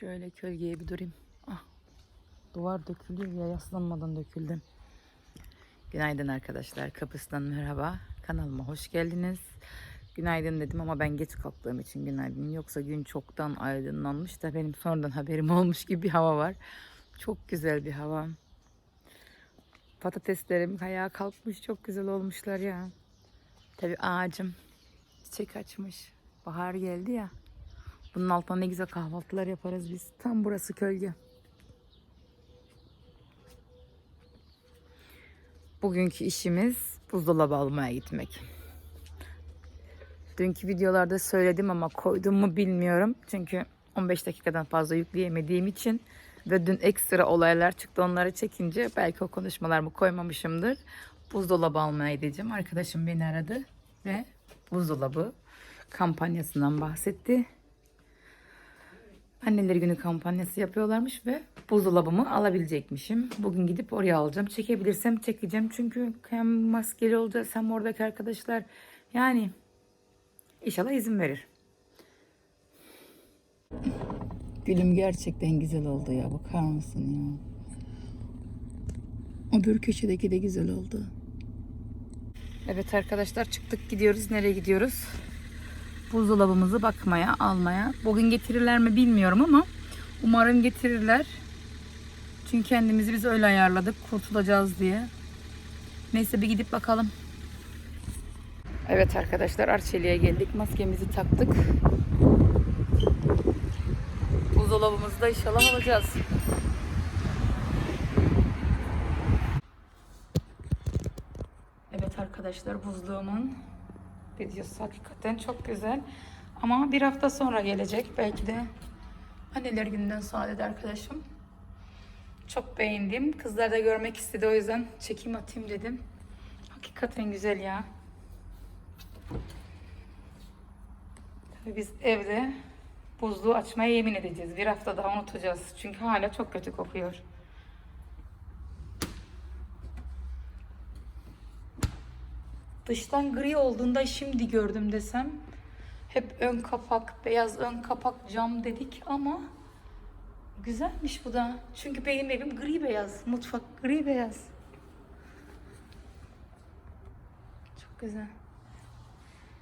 Şöyle kölgeye bir durayım. Ah, duvar dökülüyor ya yaslanmadan döküldüm. Günaydın arkadaşlar. Kapısından merhaba. Kanalıma hoş geldiniz. Günaydın dedim ama ben geç kalktığım için günaydın. Yoksa gün çoktan aydınlanmış da benim sonradan haberim olmuş gibi bir hava var. Çok güzel bir hava. Patateslerim ayağa kalkmış. Çok güzel olmuşlar ya. Tabii ağacım çiçek açmış. Bahar geldi ya. Bunun altına ne güzel kahvaltılar yaparız biz. Tam burası kölge. Bugünkü işimiz buzdolabı almaya gitmek. Dünkü videolarda söyledim ama koydum mu bilmiyorum. Çünkü 15 dakikadan fazla yükleyemediğim için ve dün ekstra olaylar çıktı onları çekince belki o konuşmalarımı koymamışımdır. Buzdolabı almaya gideceğim. Arkadaşım beni aradı ve buzdolabı kampanyasından bahsetti. Anneler günü kampanyası yapıyorlarmış ve buzdolabımı alabilecekmişim. Bugün gidip oraya alacağım. Çekebilirsem çekeceğim. Çünkü hem maskeli olacağız hem oradaki arkadaşlar. Yani inşallah izin verir. Gülüm gerçekten güzel oldu ya. Bakar mısın ya? Öbür köşedeki de güzel oldu. Evet arkadaşlar çıktık gidiyoruz. Nereye gidiyoruz? Buzdolabımızı bakmaya, almaya. Bugün getirirler mi bilmiyorum ama umarım getirirler. Çünkü kendimizi biz öyle ayarladık kurtulacağız diye. Neyse bir gidip bakalım. Evet arkadaşlar Arçelik'e geldik. Maskemizi taktık. Buzdolabımızı da inşallah alacağız. Evet arkadaşlar buzluğumun videosu hakikaten çok güzel. Ama bir hafta sonra gelecek. Belki de anneler gününden sonra dedi arkadaşım. Çok beğendim. Kızlar da görmek istedi o yüzden çekim atayım dedim. Hakikaten güzel ya. Tabii biz evde buzluğu açmaya yemin edeceğiz. Bir hafta daha unutacağız. Çünkü hala çok kötü kokuyor. Dıştan gri olduğunda şimdi gördüm desem. Hep ön kapak, beyaz ön kapak cam dedik ama güzelmiş bu da. Çünkü benim evim gri beyaz. Mutfak gri beyaz. Çok güzel.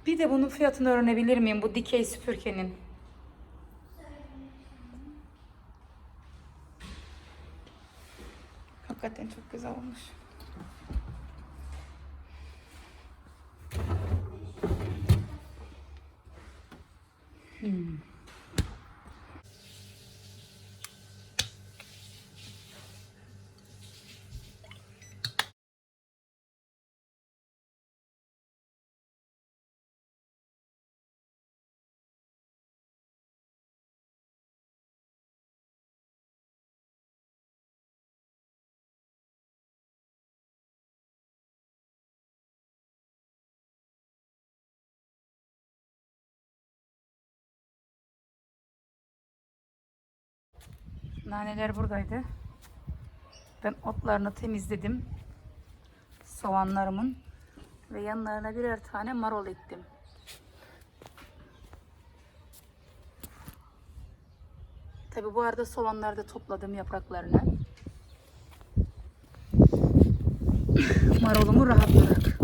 Bir de bunun fiyatını öğrenebilir miyim? Bu dikey süpürgenin. Hakikaten çok güzel olmuş. Mm. Naneler buradaydı. Ben otlarını temizledim. Soğanlarımın ve yanlarına birer tane marul ektim. Tabi bu arada soğanları da topladım yapraklarını. Marulumu rahat bırak.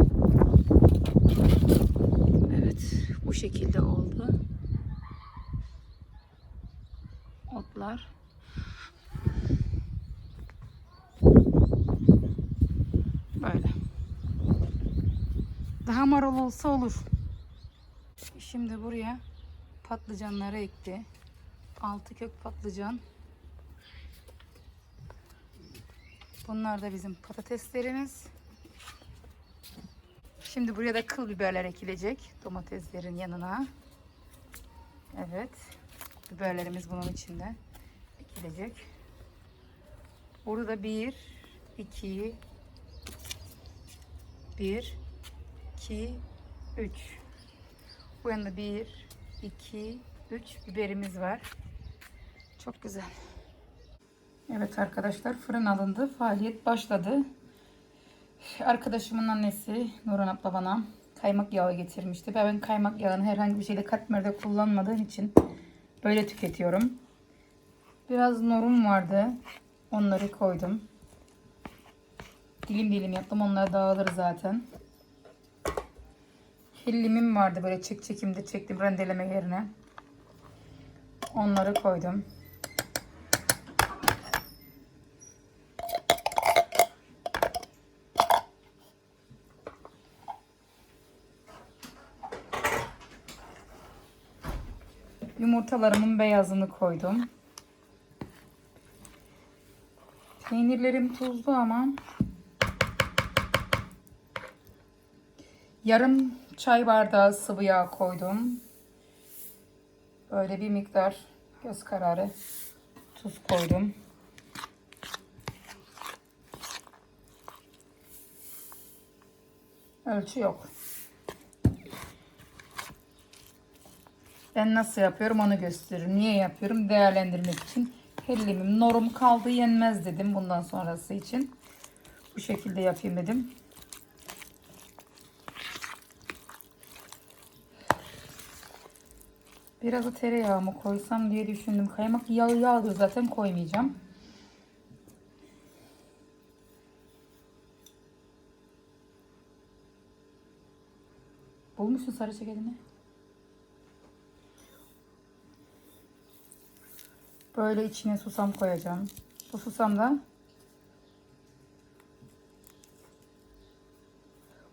Evet, bu şekilde oldu. Otlar. Böyle. Marul olsa olur. Şimdi buraya patlıcanları ekti. Altı kök patlıcan. Bunlar da bizim patateslerimiz. Şimdi buraya da kıl biberler ekilecek domateslerin yanına. Evet. Biberlerimiz bunun içinde ekilecek. Burada da bir, iki, bir, iki, üç. Bu yanında bir, iki, üç biberimiz var. Çok güzel. Evet arkadaşlar fırın alındı. Faaliyet başladı. Arkadaşımın annesi Nurhan abla bana kaymak yağı getirmişti. Ben kaymak yağını herhangi bir şeyde katmerde kullanmadığım için böyle tüketiyorum. Biraz norum vardı. Onları koydum. Dilim dilim yaptım. Onlar dağılır zaten. Hellimim vardı böyle çek çekimde çektim rendeleme yerine. Onları koydum. Yumurtalarımın beyazını koydum. Peynirlerim tuzlu ama yarım çay bardağı sıvı yağ koydum. Böyle bir miktar göz kararı tuz koydum. Ölçü yok. Ben nasıl yapıyorum onu gösteririm. Niye yapıyorum? Değerlendirmek için. Hellimim norum kaldı yenmez dedim bundan sonrası için. Bu şekilde yapayım dedim. Biraz da tereyağımı koysam diye düşündüm. Kaymak yağı yağdı zaten koymayacağım. Bulmuşsun sarı çekelini. Böyle içine susam koyacağım. Bu susam da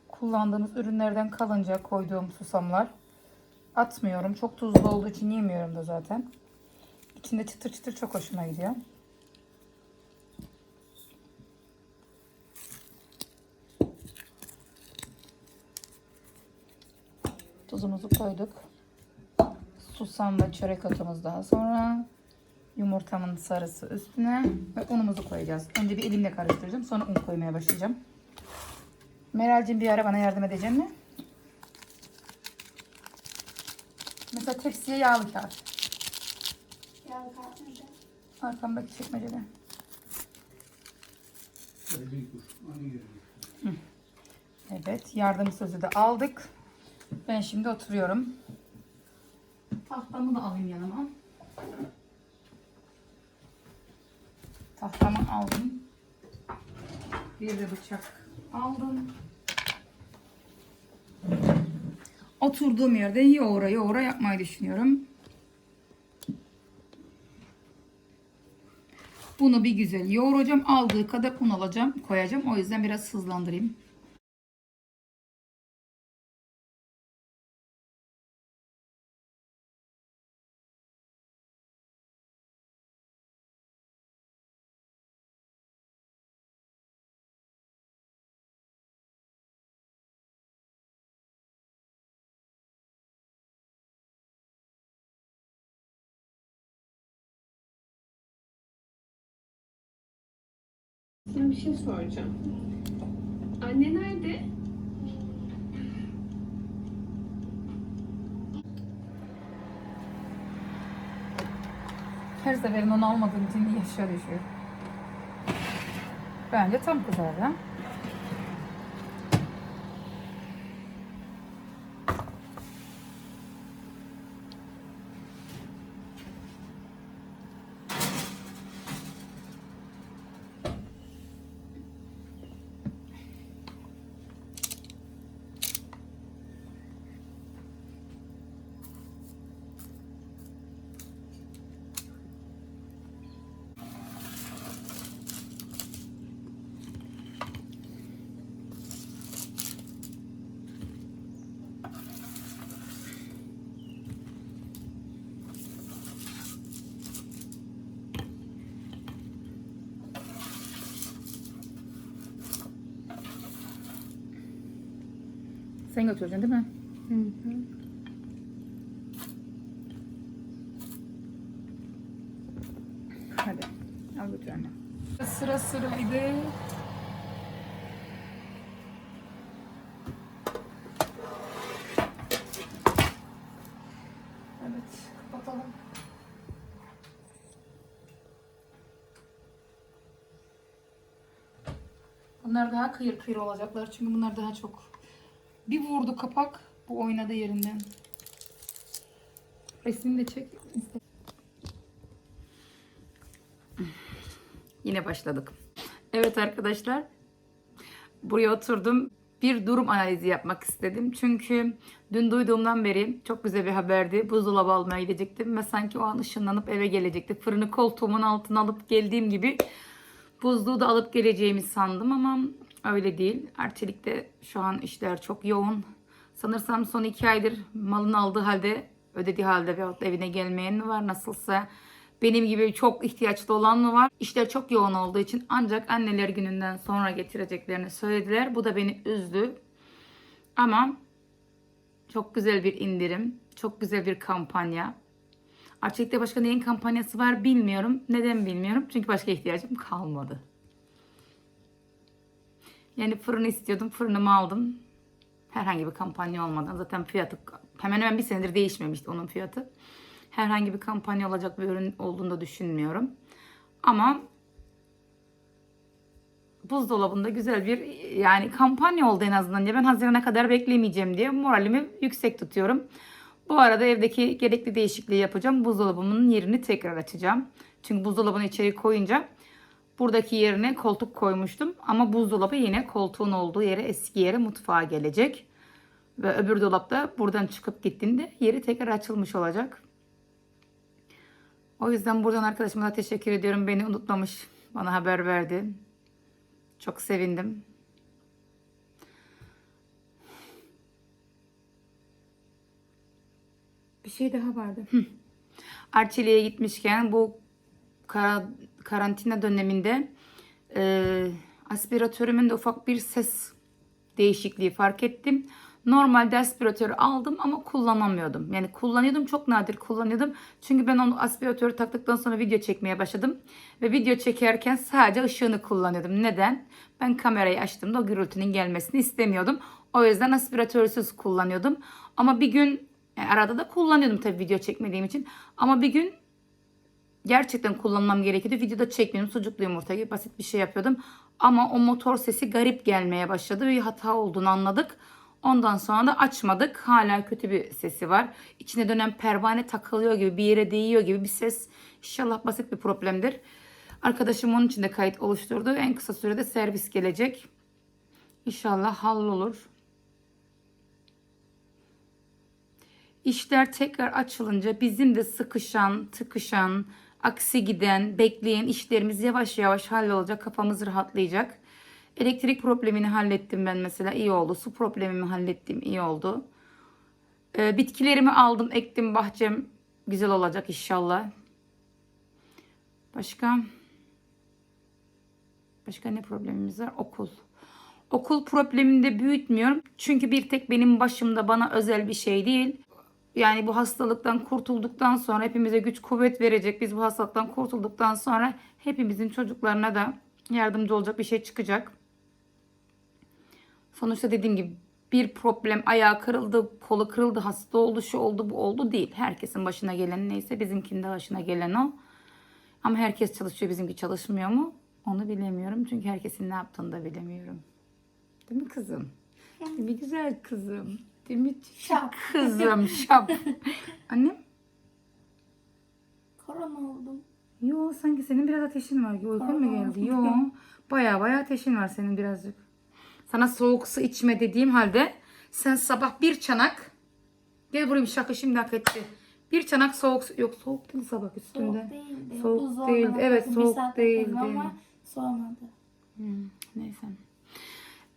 kullandığımız ürünlerden kalınca koyduğum susamlar. Atmıyorum. Çok tuzlu olduğu için yemiyorum da zaten. İçinde çıtır çıtır çok hoşuma gidiyor. Tuzumuzu koyduk. Susam ve çörek otumuz daha sonra. Yumurtamın sarısı üstüne ve unumuzu koyacağız. Önce bir elimle karıştıracağım. Sonra un koymaya başlayacağım. Meral'cim bir ara bana yardım edecek mi? Mesela tepsiye yağlı kağıt. Yağlı kağıt nerede? Arkamdaki çekmecede. Evet yardım sözü de aldık. Ben şimdi oturuyorum. Tahtamı da alayım yanıma. Tahtamı aldım. Bir de bıçak aldım. Oturduğum yerde yoğura yoğura yapmayı düşünüyorum. Bunu bir güzel yoğuracağım. Aldığı kadar un alacağım, koyacağım. O yüzden biraz hızlandırayım. Sana bir şey soracağım. Anne nerede? Her seferin onu almadığım için yaşa düşüyor. Bence tam kızardı. Sen götüreceksin değil mi? Hı hı. Hadi. Al götür anne. Sıra sıraydı. Bunlar daha kıyır kıyır olacaklar. Çünkü bunlar daha çok. Bir vurdu kapak. Bu oynadı yerinden. Resmini de çek. Yine başladık. Evet arkadaşlar. Buraya oturdum. Bir durum analizi yapmak istedim. Çünkü dün duyduğumdan beri çok güzel bir haberdi. Buzdolabı almaya gidecektim ve sanki o an ışınlanıp eve gelecekti. Fırını koltuğumun altına alıp geldiğim gibi buzluğu da alıp geleceğimi sandım ama öyle değil. Arçelik'te şu an işler çok yoğun. Sanırsam son iki aydır malını aldığı halde ödediği halde veyahut da evine gelmeyen mi var nasılsa benim gibi çok ihtiyaçlı olan mı var? İşler çok yoğun olduğu için ancak anneler gününden sonra getireceklerini söylediler. Bu da beni üzdü. Ama çok güzel bir indirim, çok güzel bir kampanya. Arçelik'te başka neyin kampanyası var bilmiyorum. Neden bilmiyorum? Çünkü başka ihtiyacım kalmadı. Yani fırını istiyordum, fırınımı aldım. Herhangi bir kampanya olmadan. Zaten fiyatı hemen hemen bir senedir değişmemişti onun fiyatı. Herhangi bir kampanya olacak bir ürün olduğunu da düşünmüyorum. Ama buzdolabında güzel bir yani kampanya oldu en azından. Ya ben Haziran'a kadar beklemeyeceğim diye moralimi yüksek tutuyorum. Bu arada evdeki gerekli değişikliği yapacağım. Buzdolabımın yerini tekrar açacağım. Çünkü buzdolabını içeri koyunca buradaki yerine koltuk koymuştum. Ama buzdolabı yine koltuğun olduğu yere eski yere mutfağa gelecek. Ve öbür dolapta buradan çıkıp gittiğinde yeri tekrar açılmış olacak. O yüzden buradan arkadaşıma da teşekkür ediyorum. Beni unutmamış. Bana haber verdi. Çok sevindim. Bir şey daha vardı. Hı. Arçelik'e gitmişken bu kara- karantina döneminde e, aspiratörümün de ufak bir ses değişikliği fark ettim. Normalde aspiratörü aldım ama kullanamıyordum. Yani kullanıyordum çok nadir kullanıyordum. Çünkü ben onu aspiratörü taktıktan sonra video çekmeye başladım. Ve video çekerken sadece ışığını kullanıyordum. Neden? Ben kamerayı açtığımda o gürültünün gelmesini istemiyordum. O yüzden aspiratörsüz kullanıyordum. Ama bir gün yani arada da kullanıyordum tabii video çekmediğim için. Ama bir gün gerçekten kullanmam gerekiyordu. Videoda çekmiyordum. Sucuklu yumurta gibi basit bir şey yapıyordum. Ama o motor sesi garip gelmeye başladı ve hata olduğunu anladık. Ondan sonra da açmadık. Hala kötü bir sesi var. İçine dönen pervane takılıyor gibi, bir yere değiyor gibi bir ses. İnşallah basit bir problemdir. Arkadaşım onun için de kayıt oluşturdu. En kısa sürede servis gelecek. İnşallah hallolur. İşler tekrar açılınca bizim de sıkışan, tıkışan, aksi giden, bekleyen işlerimiz yavaş yavaş hallolacak. Kafamız rahatlayacak. Elektrik problemini hallettim ben mesela iyi oldu. Su problemimi hallettim iyi oldu. Ee, bitkilerimi aldım ektim bahçem güzel olacak inşallah. Başka? Başka ne problemimiz var? Okul. Okul problemini de büyütmüyorum. Çünkü bir tek benim başımda bana özel bir şey değil. Yani bu hastalıktan kurtulduktan sonra hepimize güç kuvvet verecek. Biz bu hastalıktan kurtulduktan sonra hepimizin çocuklarına da yardımcı olacak bir şey çıkacak. Sonuçta dediğim gibi bir problem ayağı kırıldı, kolu kırıldı, hasta oldu, şu oldu, bu oldu değil. Herkesin başına gelen neyse bizimkinin de başına gelen o. Ama herkes çalışıyor, bizimki çalışmıyor mu? Onu bilemiyorum. Çünkü herkesin ne yaptığını da bilemiyorum. Değil mi kızım? Değil mi güzel kızım? Mi? Şap. Kızım şap. Annem? Korona oldum. Yo sanki senin biraz ateşin var. Uykun mu geldi? Yo. Baya baya ateşin var senin birazcık. Sana soğuk su içme dediğim halde sen sabah bir çanak gel buraya bir şaka şimdi hak etti. Bir çanak soğuk su yok soğuk değil sabah üstünde. Soğuk değildi. Soğuk Buzdolabına değildi, evet, soğuk değildi. Ama soğumadı. Hmm, neyse.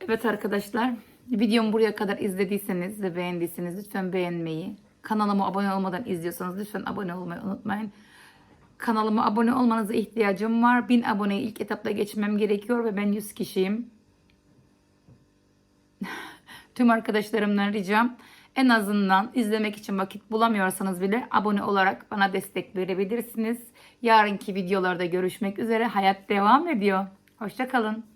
Evet arkadaşlar videomu buraya kadar izlediyseniz ve beğendiyseniz lütfen beğenmeyi. Kanalıma abone olmadan izliyorsanız lütfen abone olmayı unutmayın. Kanalıma abone olmanıza ihtiyacım var. 1000 aboneyi ilk etapta geçmem gerekiyor ve ben 100 kişiyim. Tüm arkadaşlarımdan ricam en azından izlemek için vakit bulamıyorsanız bile abone olarak bana destek verebilirsiniz. Yarınki videolarda görüşmek üzere. Hayat devam ediyor. Hoşçakalın.